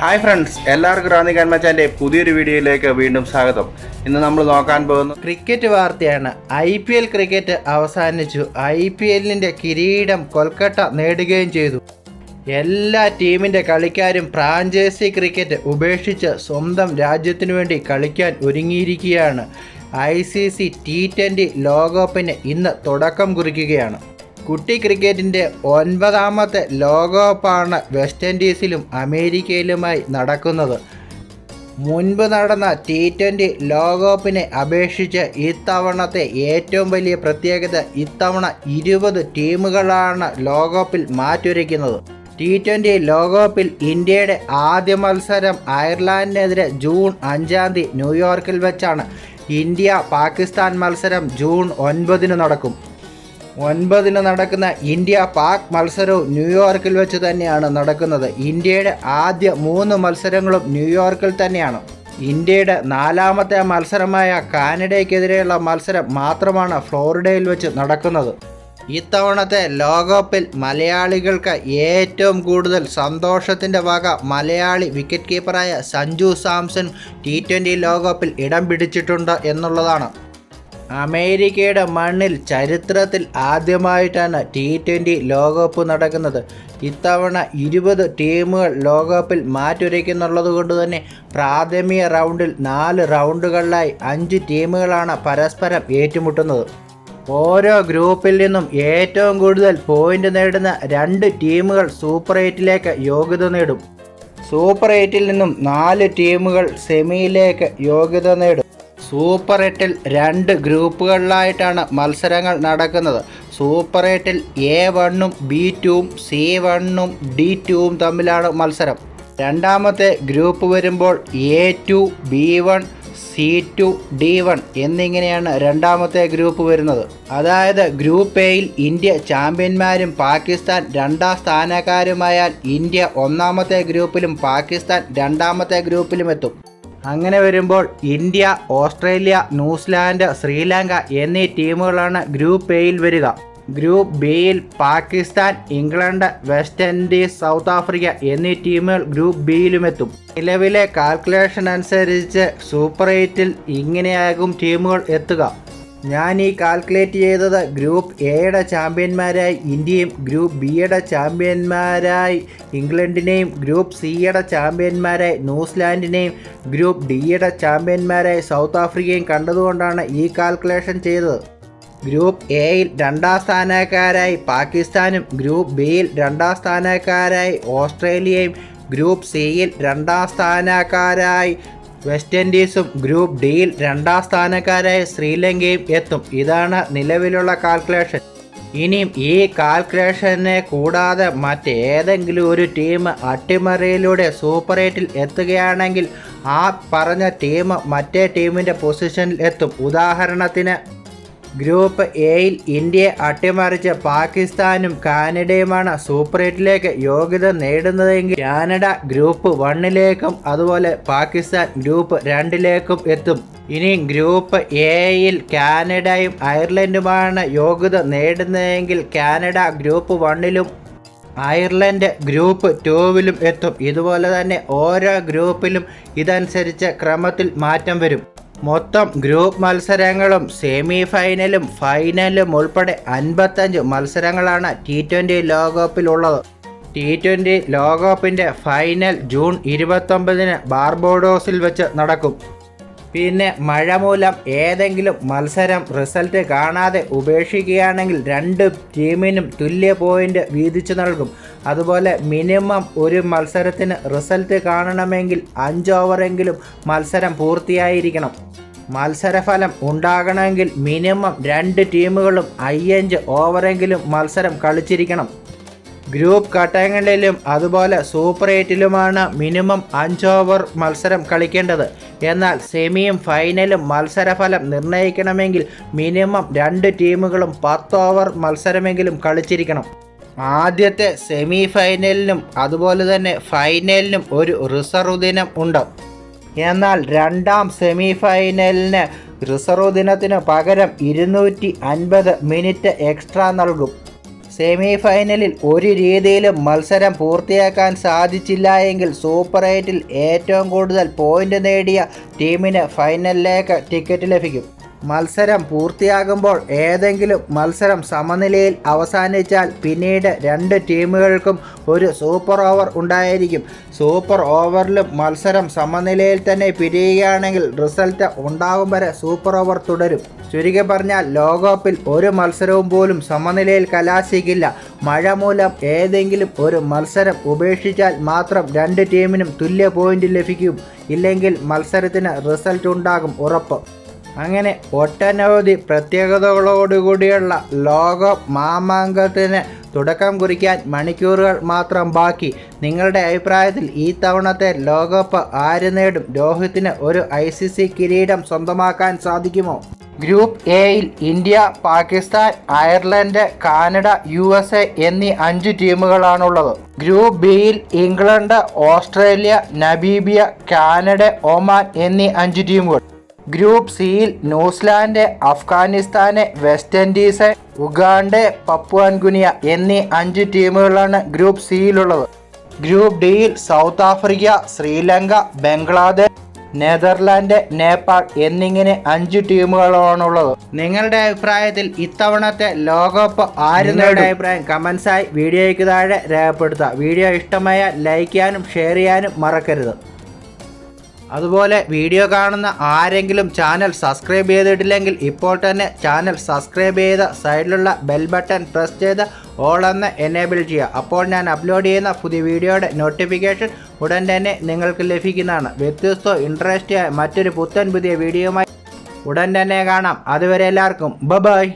Hi friends എല്ലാവർക്കും റാന്നി കന്മച്ചാന്റെ പുതിയൊരു വീഡിയോയിലേക്ക് വീണ്ടും സ്വാഗതം. ഇന്ന് നമ്മൾ നോക്കാൻ പോകുന്നു ക്രിക്കറ്റ് വാർത്തയാണ്. ഐ പി എൽ ക്രിക്കറ്റ് അവസാനിച്ചു. ഐ പി എല്ലിന്റെ കിരീടം കൊൽക്കത്ത നേടുകയും ചെയ്തു. എല്ലാ ടീമിന്റെ കളിക്കാരും ഫ്രാഞ്ചൈസി ക്രിക്കറ്റ് ഉപേക്ഷിച്ച് സ്വന്തം രാജ്യത്തിനു വേണ്ടി കളിക്കാൻ ഒരുങ്ങിയിരിക്കുകയാണ്. I C C T twenty ലോകകപ്പിന് ഇന്ന് തുടക്കം കുറിക്കുകയാണ്. കുട്ടി ക്രിക്കറ്റിന്റെ ഒൻപതാമത്തെ ലോകകപ്പാണ് വെസ്റ്റ് ഇൻഡീസിലും അമേരിക്കയിലുമായി നടക്കുന്നത്. മുൻപ് നടന്ന ടി ട്വന്റി ലോകകപ്പിനെ അപേക്ഷിച്ച് ഇത്തവണത്തെ ഏറ്റവും വലിയ പ്രത്യേകത ഇത്തവണ ഇരുപത് ടീമുകളാണ് ലോകകപ്പിൽ മാറ്റുരയ്ക്കുന്നത്. ടി ട്വന്റി ലോകകപ്പിൽ ഇന്ത്യയുടെ ആദ്യ മത്സരം അയർലാൻഡിനെതിരെ ജൂൺ അഞ്ചാം തീയതി ന്യൂയോർക്കിൽ വെച്ചാണ് ഇന്ത്യ പാകിസ്ഥാൻ മത്സരം ജൂൺ ഒൻപതിന് നടക്കും. ഒൻപതിന് നടക്കുന്ന ഇന്ത്യ പാക് മത്സരവും ന്യൂയോർക്കിൽ വെച്ച് തന്നെയാണ് നടക്കുന്നത്. ഇന്ത്യയുടെ ആദ്യ മൂന്ന് മത്സരങ്ങളും ന്യൂയോർക്കിൽ തന്നെയാണ്. ഇന്ത്യയുടെ നാലാമത്തെ മത്സരമായ കാനഡയ്ക്കെതിരെയുള്ള മത്സരം മാത്രമാണ് ഫ്ലോറിഡയിൽ വെച്ച് നടക്കുന്നത്. ഇത്തവണത്തെ ലോകകപ്പിൽ മലയാളികൾക്ക് ഏറ്റവും കൂടുതൽ സന്തോഷത്തിന്റെ വക മലയാളി വിക്കറ്റ് കീപ്പറായ സഞ്ജു സാംസൺ ടി ട്വന്റി ലോകകപ്പിൽ ഇടം പിടിച്ചിട്ടുണ്ട് എന്നുള്ളതാണ്. അമേരിക്കയുടെ മണ്ണിൽ ചരിത്രത്തിൽ ആദ്യമായിട്ടാണ് ടി ട്വന്റി ലോകകപ്പ് നടക്കുന്നത്. ഇത്തവണ ഇരുപത് ടീമുകൾ ലോകകപ്പിൽ മാറ്റുരയ്ക്കുന്നുള്ളത് കൊണ്ട് തന്നെ പ്രാഥമിക റൗണ്ടിൽ നാല് റൗണ്ടുകളിലായി അഞ്ച് ടീമുകളാണ് പരസ്പരം ഏറ്റുമുട്ടുന്നത്. ഓരോ ഗ്രൂപ്പിൽ നിന്നും ഏറ്റവും കൂടുതൽ പോയിന്റ് നേടുന്ന രണ്ട് ടീമുകൾ സൂപ്പർ എയ്റ്റിലേക്ക് യോഗ്യത നേടും. സൂപ്പർ എയ്റ്റിൽ നിന്നും നാല് ടീമുകൾ സെമിയിലേക്ക് യോഗ്യത നേടും. സൂപ്പർ എട്ടിൽ രണ്ട് ഗ്രൂപ്പുകളിലായിട്ടാണ് മത്സരങ്ങൾ നടക്കുന്നത്. സൂപ്പർ എട്ടിൽ എ വണ്ണും ബി ടുവും സി വണ്ണും ഡി ടുവും തമ്മിലാണ് മത്സരം. രണ്ടാമത്തെ ഗ്രൂപ്പ് വരുമ്പോൾ A two B one C two D one എന്നിങ്ങനെയാണ് രണ്ടാമത്തെ ഗ്രൂപ്പ് വരുന്നത്. അതായത് ഗ്രൂപ്പ് എയിൽ ഇന്ത്യ ചാമ്പ്യന്മാരും പാകിസ്ഥാൻ രണ്ടാം സ്ഥാനക്കാരുമായാൽ ഇന്ത്യ ഒന്നാമത്തെ ഗ്രൂപ്പിലും പാകിസ്ഥാൻ രണ്ടാമത്തെ ഗ്രൂപ്പിലും എത്തും. അങ്ങനെ വരുമ്പോൾ ഇന്ത്യ ഓസ്ട്രേലിയ ന്യൂസിലാൻഡ് ശ്രീലങ്ക എന്നീ ടീമുകളാണ് ഗ്രൂപ്പ് എയിൽ വരിക. ഗ്രൂപ്പ് ബിയിൽ Pakistan England West Indies South Africa എന്നീ ടീമുകൾ ഗ്രൂപ്പ് ബിയിലും എത്തും. നിലവിലെ കാൽക്കുലേഷൻ അനുസരിച്ച് സൂപ്പർ എയ്റ്റിൽ ഇങ്ങനെയാകും ടീമുകൾ എത്തുക. ഞാൻ ഈ കാൽക്കുലേറ്റ് ചെയ്തത് ഗ്രൂപ്പ് എയുടെ ചാമ്പ്യന്മാരായി ഇന്ത്യയും ഗ്രൂപ്പ് ബിയുടെ ചാമ്പ്യന്മാരായി ഇംഗ്ലണ്ടിനെയും ഗ്രൂപ്പ് സിയുടെ ചാമ്പ്യന്മാരായി ന്യൂസിലാൻഡിനെയും ഗ്രൂപ്പ് ഡിയുടെ ചാമ്പ്യന്മാരായി സൗത്ത് ആഫ്രിക്കയും കണ്ടതുകൊണ്ടാണ് ഈ കാൽക്കുലേഷൻ ചെയ്തത്. ഗ്രൂപ്പ് എയിൽ രണ്ടാം സ്ഥാനക്കാരായി പാകിസ്ഥാനും ഗ്രൂപ്പ് ബിയിൽ രണ്ടാം സ്ഥാനക്കാരായി ഓസ്ട്രേലിയയും ഗ്രൂപ്പ് സിയിൽ രണ്ടാം സ്ഥാനക്കാരായി വെസ്റ്റ് ഇൻഡീസും ഗ്രൂപ്പ് ഡിയിൽ രണ്ടാം സ്ഥാനക്കാരായ ശ്രീലങ്കയും എത്തും. ഇതാണ് നിലവിലുള്ള കാൽക്കുലേഷൻ ഇനിയും ഈ കാൽക്കുലേഷനെ കൂടാതെ മറ്റേതെങ്കിലും ഒരു ടീം അട്ടിമറിയിലൂടെ സൂപ്പർ എയ്റ്റിൽ എത്തുകയാണെങ്കിൽ ആ പറഞ്ഞ ടീം മറ്റേ ടീമിന്റെ പൊസിഷനിൽ എത്തും. ഉദാഹരണത്തിന് ഗ്രൂപ്പ് എയിൽ ഇന്ത്യയെ അട്ടിമറിച്ച് പാകിസ്ഥാനും കാനഡയുമാണ് സൂപ്പർ എയ്റ്റിലേക്ക് യോഗ്യത നേടുന്നതെങ്കിൽ കാനഡ ഗ്രൂപ്പ് വണ്ണിലേക്കും അതുപോലെ പാകിസ്ഥാൻ ഗ്രൂപ്പ് രണ്ടിലേക്കും എത്തും. ഇനി ഗ്രൂപ്പ് എയിൽ കാനഡയും അയർലൻഡുമാണ് യോഗ്യത നേടുന്നതെങ്കിൽ കാനഡ ഗ്രൂപ്പ് വണ്ണിലും അയർലൻഡ് ഗ്രൂപ്പ് ടൂവിലും എത്തും. ഇതുപോലെ തന്നെ ഓരോ ഗ്രൂപ്പിലും ഇതനുസരിച്ച് ക്രമത്തിൽ മാറ്റം വരും. മൊത്തം ഗ്രൂപ്പ് മത്സരങ്ങളും സെമി ഫൈനലും ഫൈനലും ഉൾപ്പെടെ അൻപത്തഞ്ച് മത്സരങ്ങളാണ് ടി ട്വന്റി ലോകകപ്പിലുള്ളത്. ടി ട്വന്റി ലോകകപ്പിന്റെ ഫൈനൽ ജൂൺ ഇരുപത്തൊമ്പതിന് ബാർബോഡോസിൽ വെച്ച് നടക്കും. പിന്നെ മഴ മൂലം ഏതെങ്കിലും മത്സരം റിസൾട്ട് കാണാതെ ഉപേക്ഷിക്കുകയാണെങ്കിൽ രണ്ട് ടീമിനും തുല്യ പോയിന്റ് വീതിച്ചു നൽകും. അതുപോലെ മിനിമം ഒരു മത്സരത്തിന് റിസൾട്ട് കാണണമെങ്കിൽ അഞ്ച് ഓവറെങ്കിലും മത്സരം പൂർത്തിയായിരിക്കണം. മത്സരഫലം ഉണ്ടാകണമെങ്കിൽ മിനിമം രണ്ട് ടീമുകളും അയ്യഞ്ച് ഓവറെങ്കിലും മത്സരം കളിച്ചിരിക്കണം. ഗ്രൂപ്പ് ഘട്ടങ്ങളിലും അതുപോലെ സൂപ്പർ എയ്റ്റിലുമാണ് മിനിമം അഞ്ച് ഓവർ മത്സരം കളിക്കേണ്ടത്. എന്നാൽ സെമിയും ഫൈനലും മത്സരഫലം നിർണയിക്കണമെങ്കിൽ മിനിമം രണ്ട് ടീമുകളും പത്ത് ഓവർ മത്സരമെങ്കിലും കളിച്ചിരിക്കണം. ആദ്യത്തെ സെമി ഫൈനലിനും അതുപോലെ തന്നെ ഫൈനലിനും ഒരു റിസർവ് ദിനം ഉണ്ട്. എന്നാൽ രണ്ടാം സെമി ഫൈനലിന് റിസർവ് ദിനത്തിന് പകരം ഇരുന്നൂറ്റി അൻപത് മിനിറ്റ് എക്സ്ട്രാ നൽകും. സെമി ഫൈനലിൽ ഒരു രീതിയിലും മത്സരം പൂർത്തിയാക്കാൻ സാധിച്ചില്ല എങ്കിൽ സൂപ്പർ എയ്റ്റിൽ ഏറ്റവും കൂടുതൽ പോയിന്റ് നേടിയ ടീമിന് ഫൈനലിലേക്ക് ടിക്കറ്റ് ലഭിക്കും. മത്സരം പൂർത്തിയാകുമ്പോൾ ഏതെങ്കിലും മത്സരം സമനിലയിൽ അവസാനിച്ചാൽ പിന്നീട് രണ്ട് ടീമുകൾക്കും ഒരു സൂപ്പർ ഓവർ ഉണ്ടായിരിക്കും. സൂപ്പർ ഓവറിലും മത്സരം സമനിലയിൽ തന്നെ പിരിയുകയാണെങ്കിൽ റിസൾട്ട് ഉണ്ടാകും വരെ സൂപ്പർ ഓവർ തുടരും. ചുരുക്കി പറഞ്ഞാൽ ലോകകപ്പിൽ ഒരു മത്സരവും പോലും സമനിലയിൽ കലാശിക്കില്ല. മഴ മൂലം ഏതെങ്കിലും ഒരു മത്സരം ഉപേക്ഷിച്ചാൽ മാത്രം രണ്ട് ടീമിനും തുല്യ പോയിന്റ് ലഭിക്കും. ഇല്ലെങ്കിൽ മത്സരത്തിന് റിസൾട്ട് ഉണ്ടാകും ഉറപ്പ്. അങ്ങനെ ഒട്ടനവധി പ്രത്യേകതകളോടുകൂടിയുള്ള ലോക മാമാങ്കത്തിന് തുടക്കം കുറിക്കാൻ മണിക്കൂറുകൾ മാത്രം ബാക്കി. നിങ്ങളുടെ അഭിപ്രായത്തിൽ ഈ തവണത്തെ ലോകകപ്പ് ആര് നേടും? രോഹിത്തിന് ഒരു ഐ സി സി കിരീടം സ്വന്തമാക്കാൻ സാധിക്കുമോ? ഗ്രൂപ്പ് എയിൽ India Pakistan Ireland Canada U S A എന്നീ അഞ്ച് ടീമുകളാണുള്ളത്. ഗ്രൂപ്പ് ബിയിൽ England Australia Namibia Canada Oman എന്നീ അഞ്ച് ടീമുകൾ. ഗ്രൂപ്പ് സിയിൽ New Zealand Afghanistan West Indies Uganda Papua New Guinea എന്നീ അഞ്ച് ടീമുകളാണ് ഗ്രൂപ്പ് സിയിലുള്ളത്. ഗ്രൂപ്പ് ഡിയിൽ South Africa Sri Lanka Bangladesh Netherland Nepal എന്നിങ്ങനെ അഞ്ച് ടീമുകളാണുള്ളത്. നിങ്ങളുടെ അഭിപ്രായത്തിൽ ഇത്തവണത്തെ ലോകകപ്പ് ആര് നിങ്ങളുടെ അഭിപ്രായം കമൻസായി വീഡിയോയ്ക്ക് താഴെ രേഖപ്പെടുത്തുക. വീഡിയോ ഇഷ്ടമായ ലൈക്ക് ചെയ്യാനും ഷെയർ ചെയ്യാനും മറക്കരുത്. അതുപോലെ വീഡിയോ കാണുന്ന ആരെങ്കിലും ചാനൽ സബ്സ്ക്രൈബ് ചെയ്തിട്ടില്ലെങ്കിൽ ഇപ്പോൾ തന്നെ ചാനൽ സബ്സ്ക്രൈബ് ചെയ്ത് സൈഡിലുള്ള ബെൽ ബട്ടൺ പ്രസ് ചെയ്ത് ഓൾ എന്ന് എനേബിൾ ചെയ്യുക. അപ്പോൾ ഞാൻ അപ്ലോഡ് ചെയ്യുന്ന പുതിയ വീഡിയോയുടെ നോട്ടിഫിക്കേഷൻ ഉടൻ തന്നെ നിങ്ങൾക്ക് ലഭിക്കുന്നതാണ്. വ്യത്യസ്തവും ഇൻട്രസ്റ്റിയായ മറ്റൊരു പുത്തൻ പുതിയ വീഡിയോയുമായി ഉടൻ തന്നെ കാണാം. അതുവരെ എല്ലാവർക്കും ബ ബൈ